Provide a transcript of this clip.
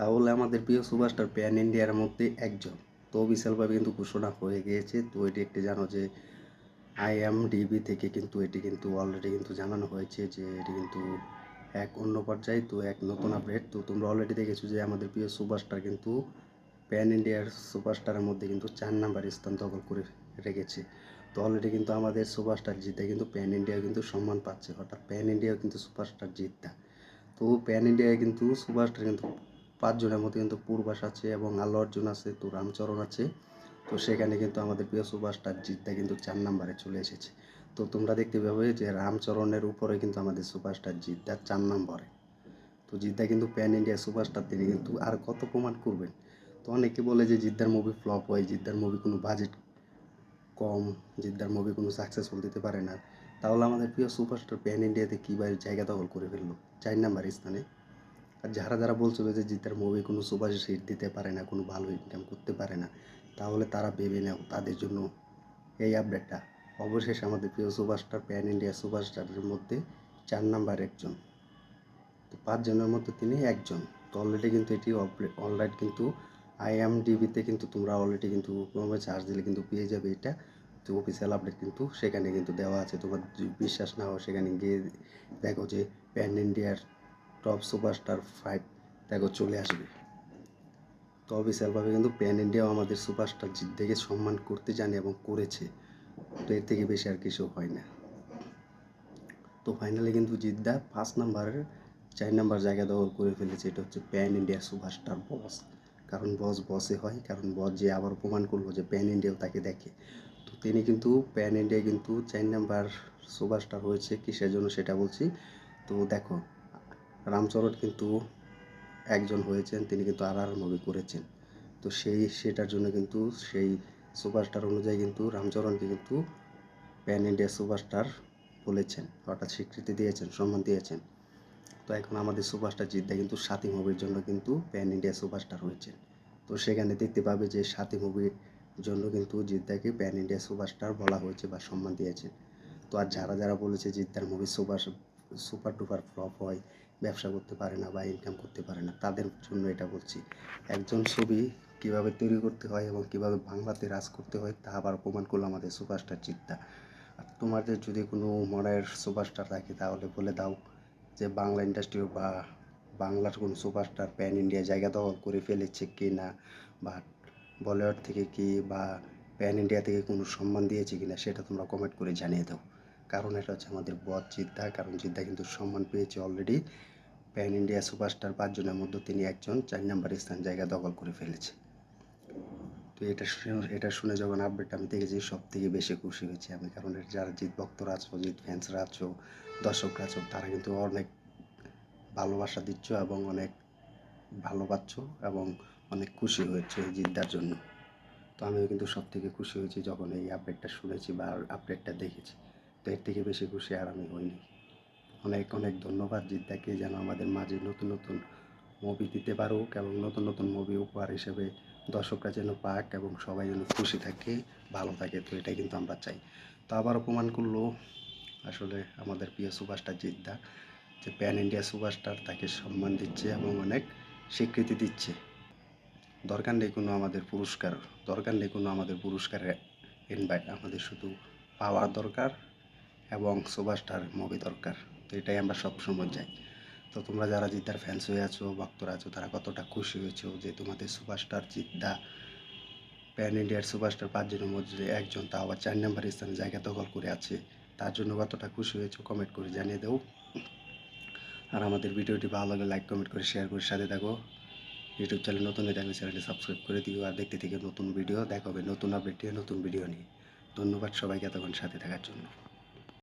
তাহলে আমাদের প্রিয় সুপারস্টার প্যান ইন্ডিয়ার মধ্যে একজন। তো বিশালভাবে কিন্তু ঘোষণা হয়ে গিয়েছে। তো এটি একটি জানো যে আইএমডিবি থেকে কিন্তু এটি কিন্তু অলরেডি কিন্তু জানানো হয়েছে যে এটি কিন্তু এক অন্য পর্যায়ে, তো এক নতুন আপডেট তো তোমরা অলরেডি দেখেছ যে আমাদের প্রিয় সুপারস্টার কিন্তু প্যান ইন্ডিয়ার সুপারস্টারের মধ্যে কিন্তু চার নাম্বার স্থান দখল করে রেখেছে। তো অলরেডি কিন্তু আমাদের সুপারস্টার জিদ্দা কিন্তু প্যান ইন্ডিয়া কিন্তু সম্মান পাচ্ছে। অর্থাৎ প্যান ইন্ডিয়াও কিন্তু সুপারস্টার জিদ্দা। তো প্যান ইন্ডিয়ায় কিন্তু সুপারস্টার কিন্তু পাঁচজনের মধ্যে কিন্তু পূর্বাস আছে এবং আল্লু অর্জুন আছে, তো রামচরণ আছে। তো সেখানে কিন্তু আমাদের প্রিয় সুপারস্টার জিদ্দা কিন্তু চার নাম্বারে চলে এসেছে। তো তোমরা দেখতে পাবে যে রামচরণের উপরে কিন্তু আমাদের সুপারস্টার জিদ্দা চার নম্বরে। তো জিদ্দা কিন্তু প্যান ইন্ডিয়া সুপারস্টার তিনি কিন্তু আর কত প্রমাণ করবেন? তো অনেকে বলে যে জিদ্দার মুভি ফ্লপ হয় জিদ্দার মুভি কোনো বাজেট কম জিদ্দার মুভি কোনো সাকসেসফুল দিতে পারে না। তাহলে আমাদের প্রিয় সুপারস্টার প্যান ইন্ডিয়াতে কীভাবে জায়গা দখল করে ফেলল? চার নাম্বার স্থানে। আর যারা যারা বলছিল যে জিদ্দার মুভি কোনো সুপার হিট দিতে পারে না, কোনো ভালো ইনকাম করতে পারে না, তাহলে তারা ভেবে নেও, তাদের জন্য এই আপডেটটা অবশেষে আমাদের প্রিয় সুপারস্টার প্যান ইন্ডিয়া সুপারস্টারের মধ্যে চার নাম্বার একজন। তো পাঁচজনের মধ্যে তিনি একজন। তো অলরেডি কিন্তু এটি অলরাইট কিন্তু আইএমডিবিতে কিন্তু তোমরা অলরেডি কিন্তু ক্রমে চার্জ দিলে কিন্তু পেয়ে যাবে এটা। তো অফিসিয়াল আপডেট কিন্তু সেখানে কিন্তু দেওয়া আছে। তোমার বিশ্বাস না হয়, সেখানে গিয়ে দেখো যে প্যান ইন্ডিয়ার টপ সুপারস্টার ফাইভ দেখো চলে আসবে। তো অফিসিয়ালভাবে কিন্তু প্যান ইন্ডিয়াও আমাদের সুপারস্টার জিদ্দাকে সম্মান করতে জানে এবং করেছে। তো এর থেকে বেশি আর কিছু হয় না। তো ফাইনালি কিন্তু জিদ্দা পাঁচ নাম্বারের চার নাম্বার জায়গা দখল করে ফেলেছে। এটা হচ্ছে প্যান ইন্ডিয়া সুপারস্টার বস কারণ বস বসে হয়, কারণ বস যে আবার প্রমাণ করল যে প্যান ইন্ডিয়াও তাকে দেখে। তো তিনি কিন্তু প্যান ইন্ডিয়া কিন্তু চার নাম্বার সুপারস্টার হয়েছে। কিসের জন্য সেটা বলছি? তো দেখো রামচরণ কিন্তু একজন হয়েছেন, তিনি কিন্তু আর আর মুভি করেছেন। তো সেই, সেটার জন্য কিন্তু সেই সুপারস্টার অনুযায়ী কিন্তু রামচরণকে কিন্তু প্যান ইন্ডিয়া সুপারস্টার বলেছেন, অর্থাৎ স্বীকৃতি দিয়েছেন, সম্মান দিয়েছেন। তো এখন আমাদের সুপারস্টার জিদ্দা কিন্তু সাথী মুভির জন্য কিন্তু প্যান ইন্ডিয়া সুপারস্টার হয়েছেন। তো সেখানে দেখতে পাবে যে সাথী মুভির জন্য কিন্তু জিদ্দাকে প্যান ইন্ডিয়া সুপারস্টার বলা হয়েছে বা সম্মান দিয়েছেন। তো আর যারা যারা বলেছে জিদ্দার movie super super duper flop হয় ব্যবসা করতে পারে না বা ইনকাম করতে পারে না, তাদের জন্য এটা বলছি। একজন ছবি কীভাবে তৈরি করতে হয় এবং কীভাবে বাংলাতে রাজ করতে হয় তা আবার প্রমাণ করল আমাদের সুপারস্টার চিত্তা। আর তোমাদের যদি কোনো মনের সুপারস্টার থাকে তাহলে বলে দাও যে বাংলা ইন্ডাস্ট্রি বা বাংলার কোনো সুপারস্টার প্যান ইন্ডিয়া জায়গা দখল করে ফেলেছে কি না বা বলিউড থেকে কি বা প্যান ইন্ডিয়া থেকে কোনো সম্মান দিয়েছে কি না সেটা তোমরা কমেন্ট করে জানিয়ে দাও। কারণ এটা হচ্ছে আমাদের বধ জিদ্দা। কারণ জিদ্দা কিন্তু সম্মান পেয়েছে অলরেডি প্যান ইন্ডিয়া সুপারস্টার পাঁচজনের মধ্যে তিনি একজন, চার নাম্বার স্থান জায়গা দখল করে ফেলেছে। তো এটা শুনে এটা শুনে যখন আপডেট আমি দেখেছি সব থেকে বেশি খুশি হয়েছি আমি। কারণ যারা জিৎ ভক্তরা আছো, জিৎ ফ্যান্সরা আছো, দর্শকরা আছো, তারা কিন্তু অনেক ভালোবাসা দিচ্ছ এবং অনেক ভালো পাচ্ছ এবং অনেক খুশি হয়েছে এই জিদ্দার জন্য। তো আমিও কিন্তু সব থেকে খুশি হয়েছি যখন এই আপডেটটা শুনেছি বা আপডেটটা দেখেছি। এর থেকে বেশি খুশি আর আমি হইনি। অনেক অনেক ধন্যবাদ জিদ্দাকে যেন আমাদের মাঝে নতুন নতুন মুভি দিতে পারুক এবং নতুন নতুন মুভি উপহার হিসেবে দর্শকরা যেন পাক এবং সবাই যেন খুশি থাকে, ভালো থাকে, তো এটাই কিন্তু আমরা চাই। তো আবার অপমান করল আসলে আমাদের প্রিয় সুপারস্টার জিদ্দা যে প্যান ইন্ডিয়া সুপারস্টার তাকে সম্মান দিচ্ছে এবং অনেক স্বীকৃতি দিচ্ছে। দরকার নেই কোনো আমাদের পুরস্কার, দরকার নেই কোনো আমাদের পুরস্কারের ইনভাইট আমাদের শুধু পাওয়ার দরকার। এবং সুপারস্টার মুভি দরকার। তো এটাই আমরা সবসময় চাই। তো তোমরা যারা জিদ্দার ফ্যান্স হয়ে আছো, ভক্তরা আছো, তারা কতটা খুশি হয়েছো যে তোমাদের সুপারস্টার জিদ্দা প্যান ইন্ডিয়ার সুপারস্টার পাঁচজনের মধ্যে একজন তা আবার চার নম্বর স্থানে জায়গা দখল করে আছে, তার জন্য কতটা খুশি হয়েছো কমেন্ট করে জানিয়ে দেও। আর আমাদের ভিডিওটি ভালো লাগলে লাইক কমেন্ট করে শেয়ার করে সাথে থাকো। ইউটিউব চ্যানেল নতুন হয়ে থাকলে চ্যানেলটি সাবস্ক্রাইব করে দিও আর দেখতে থেকে নতুন ভিডিও দেখা হবে নতুন আপডেট নতুন ভিডিও নিয়ে। ধন্যবাদ সবাইকে এতক্ষণ সাথে থাকার জন্য।